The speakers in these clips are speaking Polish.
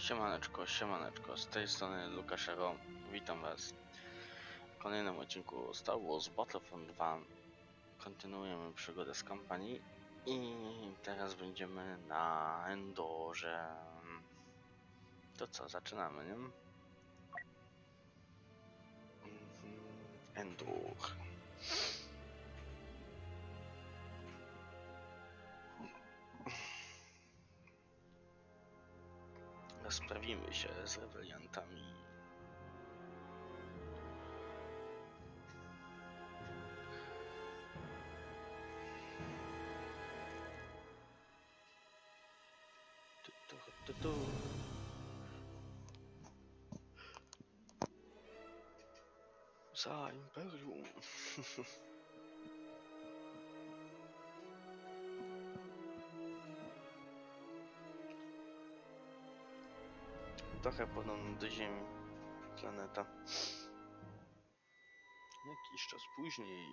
Siemaneczko, siemaneczko, z tej strony Lukaszero, witam was w kolejnym odcinku Star Wars Battlefront 2 Kontynuujemy przygodę z kampanii i teraz będziemy na Endorze. To co, zaczynamy, nie? Mhm, Rozprawimy się z rebeliantami. Tu, tu. Za Imperium. Trochę podobny do Ziemi planeta. Jakiś czas później.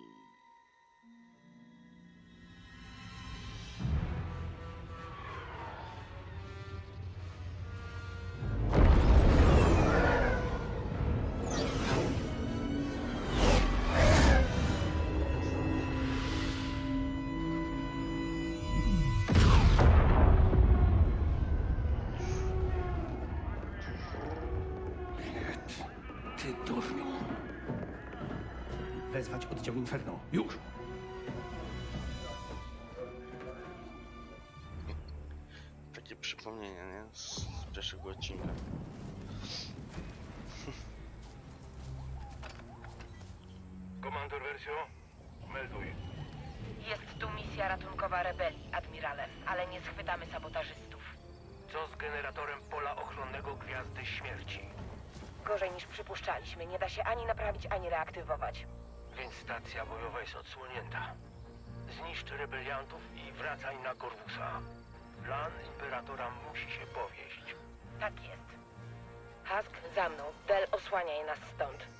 Wersjo, melduj. Jest tu misja ratunkowa rebelii, admirale, ale nie schwytamy sabotażystów. Co z generatorem pola ochronnego Gwiazdy Śmierci? Gorzej niż przypuszczaliśmy, nie da się ani naprawić, ani reaktywować. Więc stacja bojowa jest odsłonięta. Zniszcz rebeliantów i wracaj na Korwusa. Plan Imperatora musi się powieść. Tak jest. Husk, za mną. Del osłaniaj nas stąd.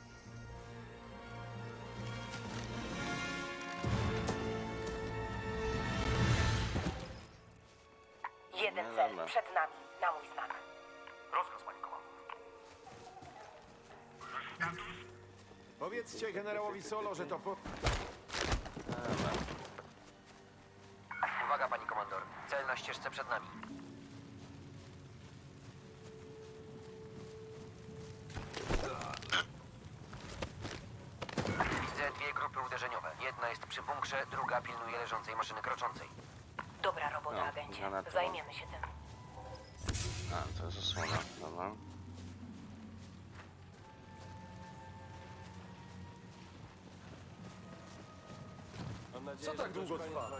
Powiedzcie generałowi Solo, że to po... Uwaga, pani komandor. Cel na ścieżce przed nami. Widzę dwie grupy uderzeniowe. Jedna jest przy bunkrze, druga pilnuje leżącej maszyny kroczącej. Dobra robota, No, agencie. Zajmiemy się tym. A, to jest osłona, dobra. Co tak długo trwa?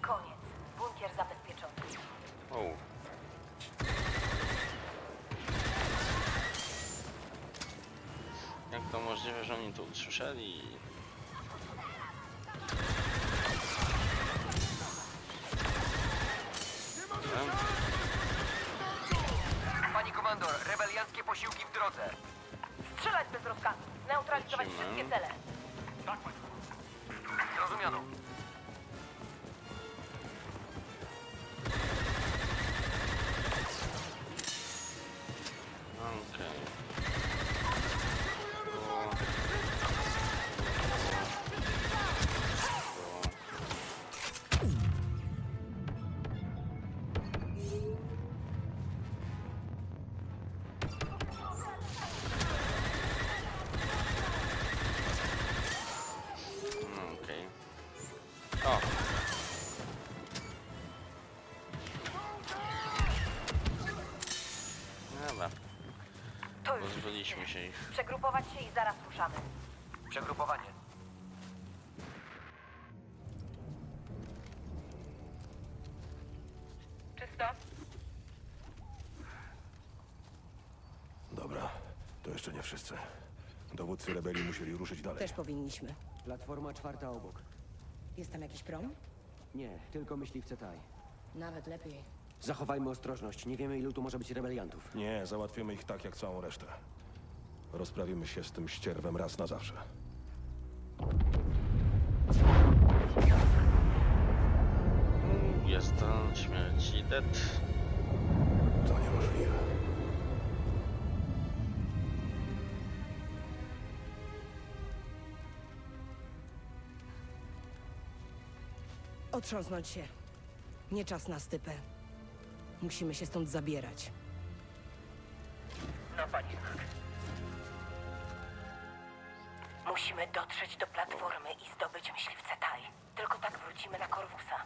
Koniec. Bunkier zabezpieczony. O. Jak to możliwe, że oni to usłyszeli? Zneutralizować Lecimy. wszystkie cele. Zrozumiano. Się ich. Przegrupować się i zaraz ruszamy. Przegrupowanie. Czysto? Dobra, to jeszcze nie wszyscy. Dowódcy rebelii musieli ruszyć dalej. Też powinniśmy. Platforma czwarta obok. Jest tam jakiś prom? Nie, tylko myśliwce taj. Nawet lepiej. Zachowajmy ostrożność. Nie wiemy, ilu tu może być rebeliantów. Nie, załatwimy ich tak jak całą resztę. Rozprawimy się z tym ścierwem raz na zawsze. Jest to dead. To niemożliwe. Otrząsnąć się. Nie czas na stypę. Musimy się stąd zabierać. No pani znak. Musimy dotrzeć do platformy i zdobyć myśliwce Taj. Tylko tak wrócimy na Korwusa.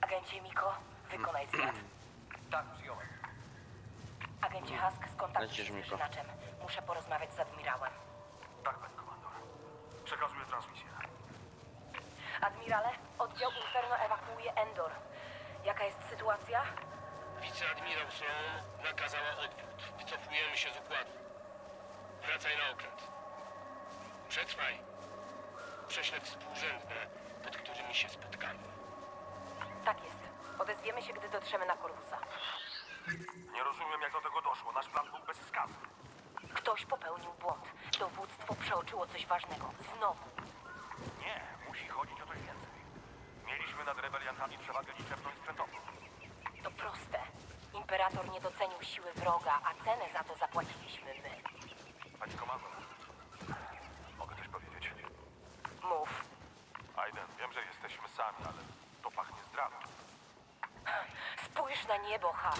Agencie Miko, wykonaj zwiat. Tak, przyjąłem. Agencie Husk, skontaktuj Lecisz, się z Miko. wyżynaczem. Muszę porozmawiać z admirałem. Tak, pani komandor. Przekazuję transmisję. Admirale, oddział Inferno ewakuuje Endor. Jaka jest sytuacja? Wiceadmirał Sloan nakazała odwrót. Wycofujemy się z układu. Wracaj na okręt. Przetrwaj. Prześlę współrzędne, pod którymi się spotkamy. Tak jest. Odezwiemy się, gdy dotrzemy na Korwusa. Nie rozumiem, jak do tego doszło. Nasz plan był bez skazy. Ktoś popełnił błąd. Dowództwo przeoczyło coś ważnego. Znowu. Nie, musi chodzić o coś więcej. Mieliśmy nad rebeliantami przewagę liczebną i sprzętową. To proste. Imperator nie docenił siły wroga, a cenę za to zapłaciliśmy my. Pani komandor, mogę coś powiedzieć? Mów. Aiden, wiem, że jesteśmy sami, ale to pachnie zdradą. Spójrz na niebo, Hal.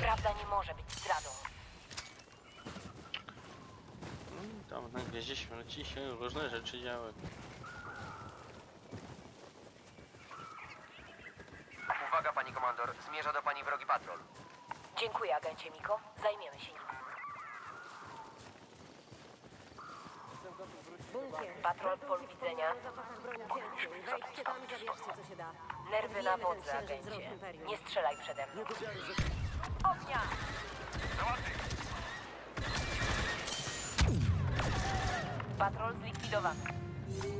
Prawda nie może być zdradą. Tam na gwieździe śmierci się różne rzeczy działy. Uwaga, pani komandor. Zmierza do pani wrogi patrol. Dziękuję, agencie Miko. Zajmiemy się nim. Patrol w polu widzenia. Wejdźcie tam i zabierzcie, co się da. Nerwy na wodze, agencie. Nie strzelaj przede mną. Ognia! Patrol zlikwidowany.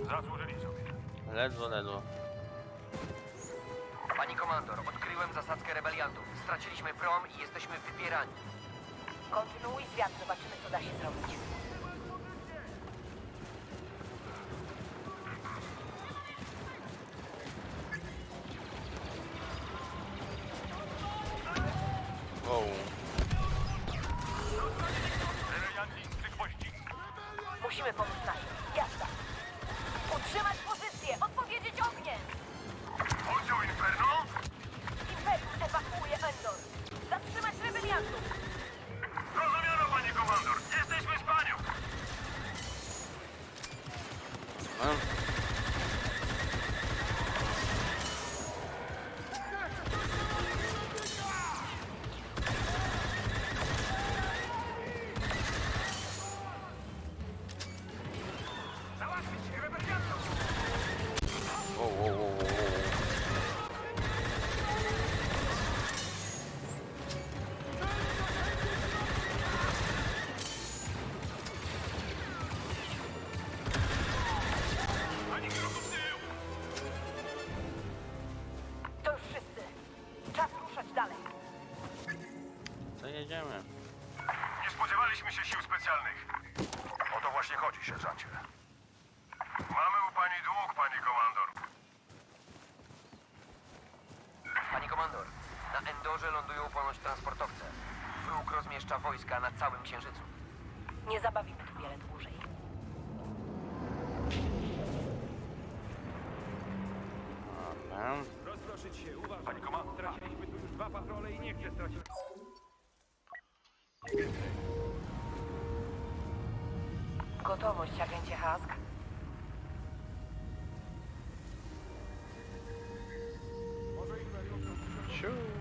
Zasłużyli sobie. Ledwo, ledwo. Pani komandor, odkryłem zasadzkę rebeliantów. Straciliśmy prom i jesteśmy wypierani. Kontynuuj zwiat, zobaczymy, co da się zrobić. telefone está aí. Księżycu. Nie zabawimy tu wiele dłużej. Dobra. Rozproszyć się, uważaj. Pani komandor. Straciliśmy tu już dwa patrole i nie chcę stracić. Gotowość, agencie. Siu. Atakować!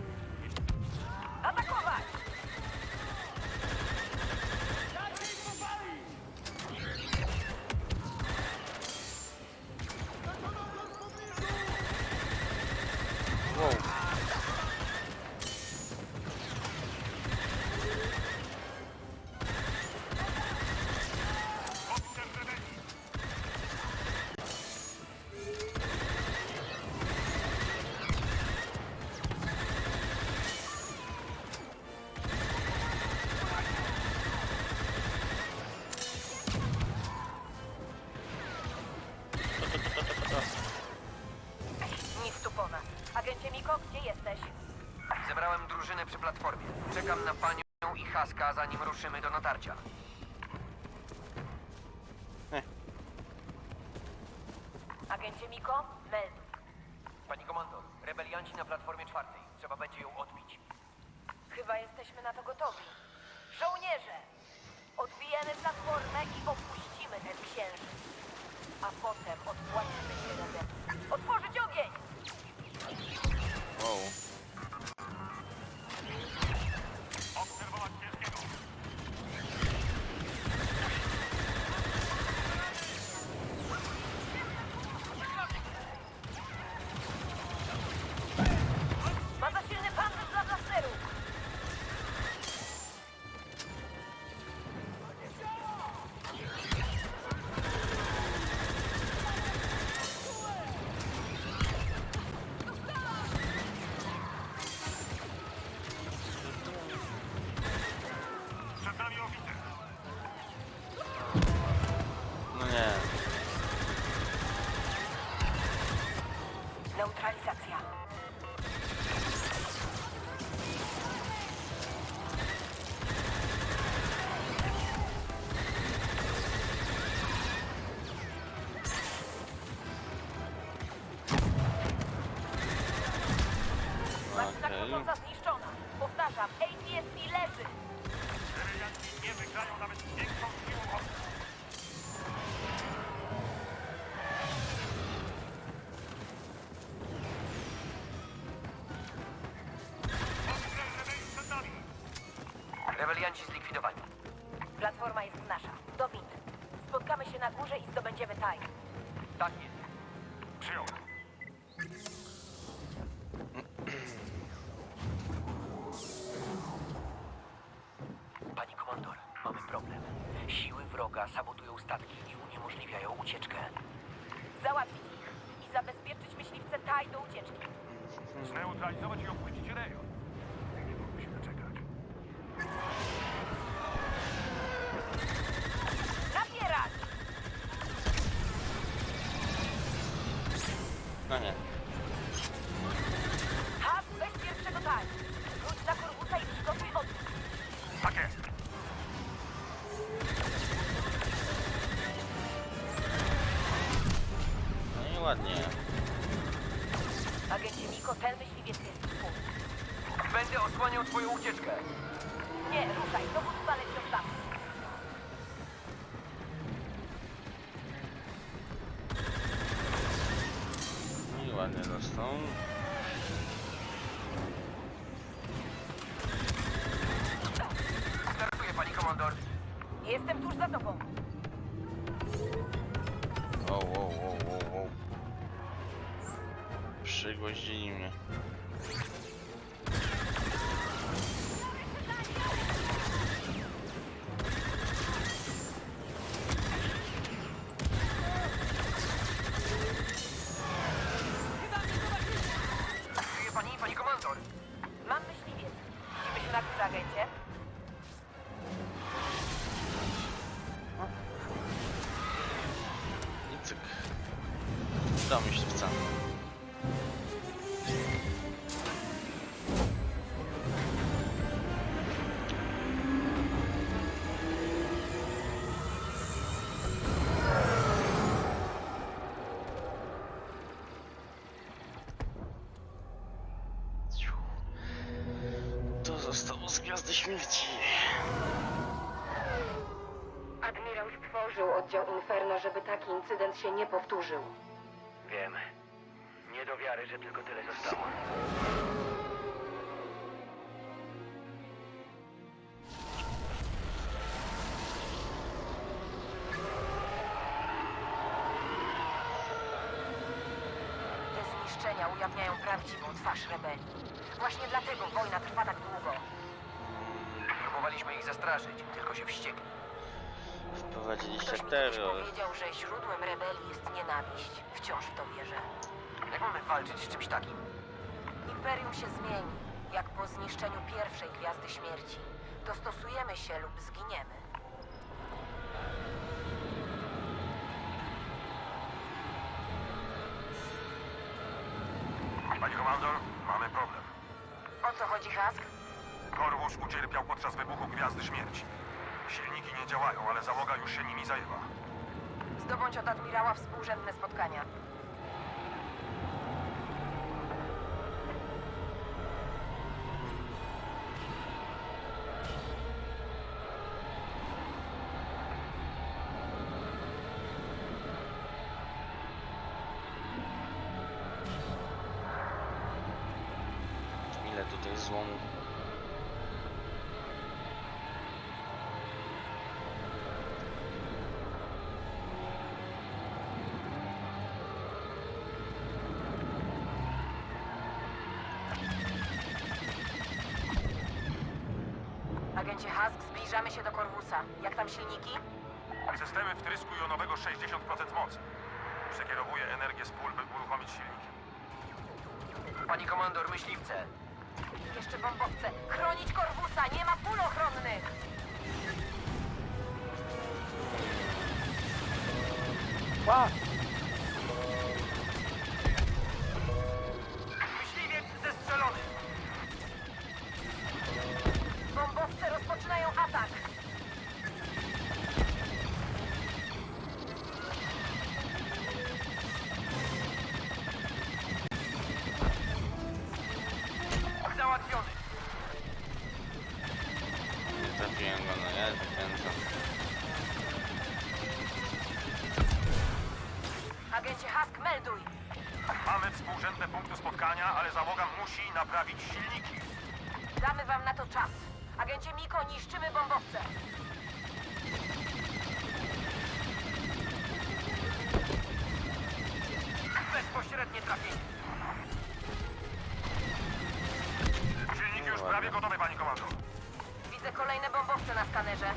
Miko, melduj. Pani komandor, rebelianci na platformie czwartej. Trzeba będzie ją odbić. Chyba jesteśmy na to gotowi. Żołnierze! Odbijemy platformę i opuścimy ten księżyc. A potem odpłacimy się rebeliom. Otworzyć Rebelianci zlikwidowani. Platforma jest nasza. Do wind. Spotkamy się na górze i zdobędziemy taj. Tak jest. Przyjął. Pani komandor, mamy problem. Siły wroga sabotują statki i uniemożliwiają ucieczkę. Załatwić ich i zabezpieczyć myśliwce taj do ucieczki. Zneutralizować i opuścić rejon. Nie mogę się doczekać. Napierać! No nie. Has, Wow, wow, wow, wow, wow. Przygwoździli mnie. Śmierci. Admirał stworzył oddział Inferno, żeby taki incydent się nie powtórzył. Wiem. Nie do wiary, że tylko tyle zostało. Te zniszczenia ujawniają prawdziwą twarz rebelii. Właśnie dlatego wojna trwa tak długo. Próbowaliśmy ich zastraszyć, tylko się wściekli. Wprowadziliście Ktoś mi kiedyś terror. powiedział, że źródłem rebelii jest nienawiść. Wciąż w to wierzę. Jak mamy walczyć z czymś takim? Imperium się zmieni, jak po zniszczeniu pierwszej Gwiazdy Śmierci. Dostosujemy się lub zginiemy. Pani komandor, mamy problem. O co chodzi, Hask? Korwus ucierpiał podczas wybuchu Gwiazdy Śmierci. Silniki nie działają, ale załoga już się nimi zajęła. Zdobądź od admirała współrzędne spotkania. Ile tutaj złomu? Agencie Hask, zbliżamy się do Korwusa. Jak tam silniki? Systemy wtrysku jonowego 60% mocy. Przekierowuje energię z pól, by uruchomić silniki. Pani komandor, myśliwce. Jeszcze bombowce. Chronić Korwusa! Nie ma pól ochronnych! Myśliwiec Mamy współrzędne punkty spotkania, ale załoga musi naprawić silniki. Damy wam na to czas. Agencie Miko, niszczymy bombowce. Bezpośrednie trafienie. Silniki już prawie gotowe, pani komandor. Widzę kolejne bombowce na skanerze.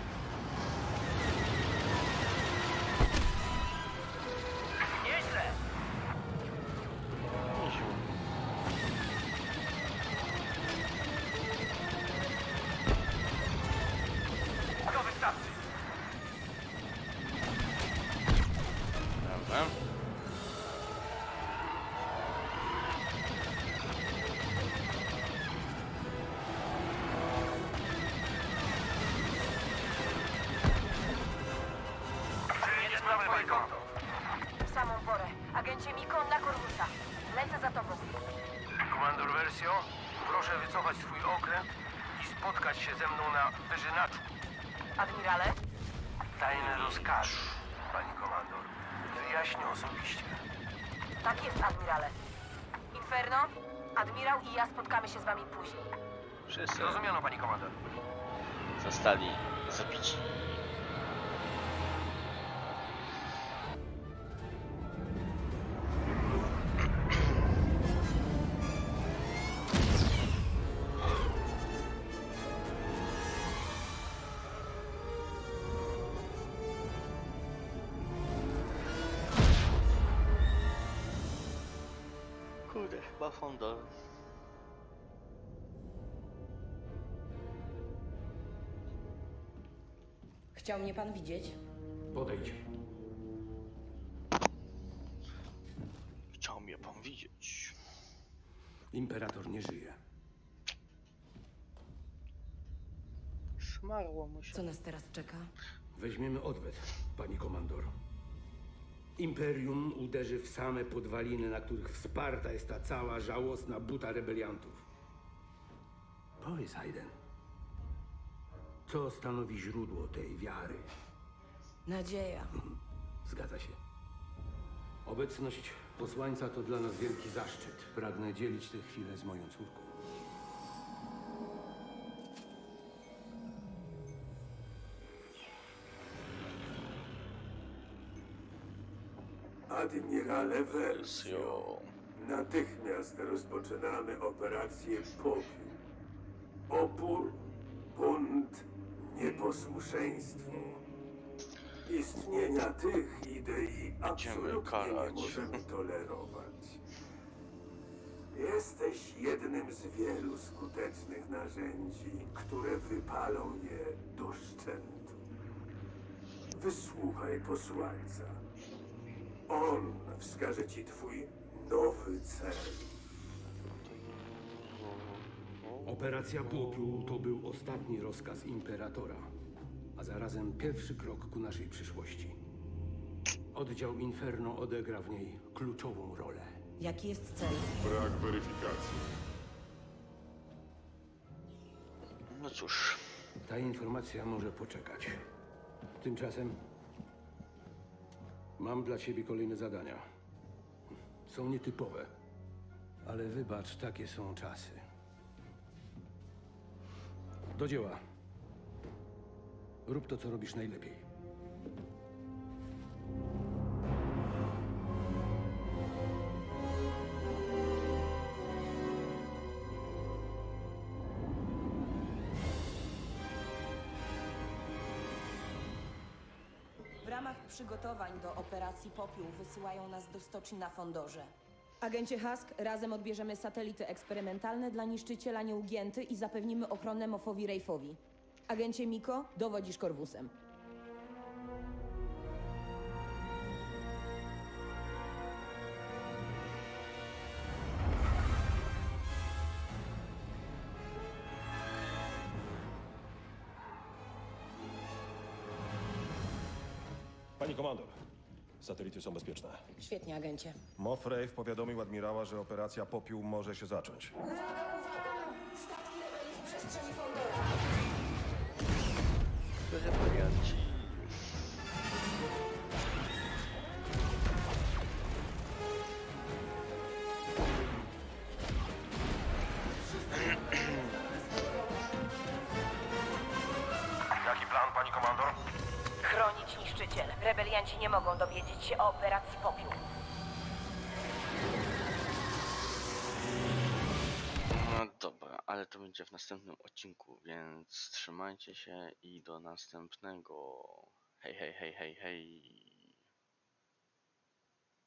Wami później. Wszyscy Zrozumiano, pani komandor. zostali zabici. Chciał mnie pan widzieć? Podejdź. Chciał mnie pan widzieć. Imperator nie żyje. Smarło mu się. Co nas teraz czeka? Weźmiemy odwet, pani komandor. Imperium uderzy w same podwaliny, na których wsparta jest ta cała żałosna buta rebeliantów. Powiedz, Hayden, co stanowi źródło tej wiary? Nadzieja. Zgadza się. Obecność posłańca to dla nas wielki zaszczyt. Pragnę dzielić tę chwilę z moją córką. Admirale Versio, natychmiast rozpoczynamy operację Popiół. Opór, bunt, nieposłuszeństwo. Istnienia tych idei absolutnie nie karać. możemy tolerować. Jesteś jednym z wielu skutecznych narzędzi, które wypalą je do szczętu. Wysłuchaj posłańca. On wskaże ci twój nowy cel. Operacja Popiół to był ostatni rozkaz Imperatora, a zarazem pierwszy krok ku naszej przyszłości. Oddział Inferno odegra w niej kluczową rolę. Jaki jest cel? Brak weryfikacji. No cóż, Ta informacja może poczekać. Tymczasem mam dla ciebie kolejne zadania. Są nietypowe, ale wybacz, takie są czasy. Do dzieła. Rób to, co robisz najlepiej. W ramach przygotowań do operacji Popiół wysyłają nas do stoczni na Fondorze. Agencie Husk, razem odbierzemy satelity eksperymentalne dla niszczyciela nieugięty i zapewnimy ochronę Mofowi Rejfowi. Agencie Miko, dowodzisz Korwusem. Są bezpieczne. Świetnie, agencie. Moff Rave powiadomił admirała, że operacja Popiół może się zacząć. rebelianci. Jaki Niszczyciel. Rebelianci nie mogą dowiedzieć się o operacji Popiół. No dobra, ale to będzie w następnym odcinku, więc trzymajcie się i do następnego. Hej, hej, hej, hej, hej.